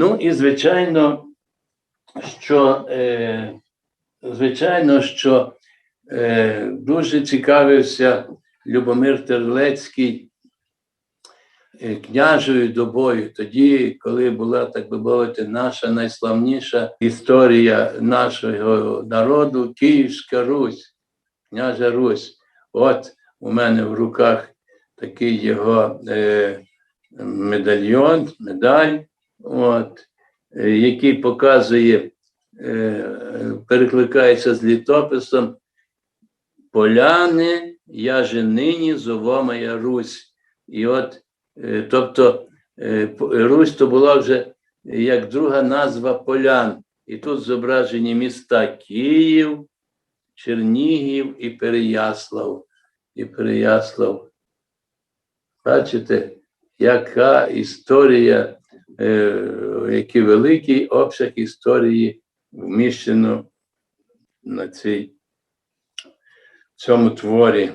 Ну і звичайно, що е, звичайно, що е, дуже цікавився Любомир Терлецький е, княжою добою, тоді, коли була, так би мовити, наша найславніша історія нашого народу Київська Русь, княжа Русь. От у мене в руках такий його е, медальйон, медаль, от, е, який показує, е, перекликається з літописом Поляни, я же нині зова моя Русь. І от, е, тобто, Русь то була вже як друга назва полян. І тут зображені міста Київ, Чернігів і Переяслав. І Переяслав. Бачите, яка історія, який великий обсяг історії вміщено на цій, цьому творі.